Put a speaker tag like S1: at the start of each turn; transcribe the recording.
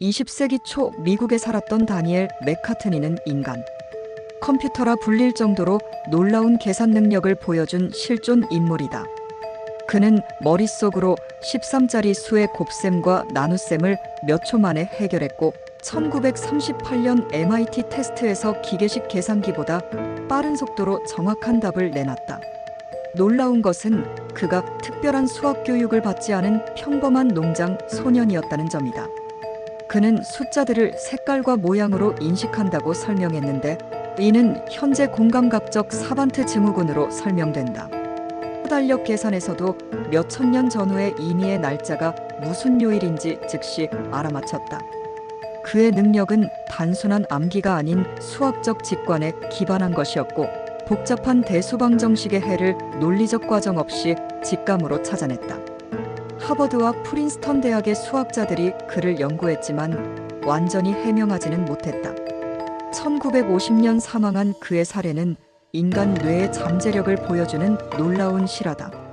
S1: 20세기 초 미국에 살았던 다니엘 맥카트니는 인간. 컴퓨터라 불릴 정도로 놀라운 계산 능력을 보여준 실존 인물이다. 그는 머릿속으로 13짜리 수의 곱셈과 나눗셈을 몇 초 만에 해결했고 1938년 MIT 테스트에서 기계식 계산기보다 빠른 속도로 정확한 답을 내놨다. 놀라운 것은 그가 특별한 수학 교육을 받지 않은 평범한 농장 소년이었다는 점이다. 그는 숫자들을 색깔과 모양으로 인식한다고 설명했는데 이는 현재 공감각적 사반트 증후군으로 설명된다. 달력 계산에서도 몇 천 년 전후의 이미의 날짜가 무슨 요일인지 즉시 알아맞혔다. 그의 능력은 단순한 암기가 아닌 수학적 직관에 기반한 것이었고 복잡한 대수방정식의 해를 논리적 과정 없이 직감으로 찾아냈다. 하버드와 프린스턴 대학의 수학자들이 그를 연구했지만 완전히 해명하지는 못했다. 1950년 사망한 그의 사례는 인간 뇌의 잠재력을 보여주는 놀라운 실화다.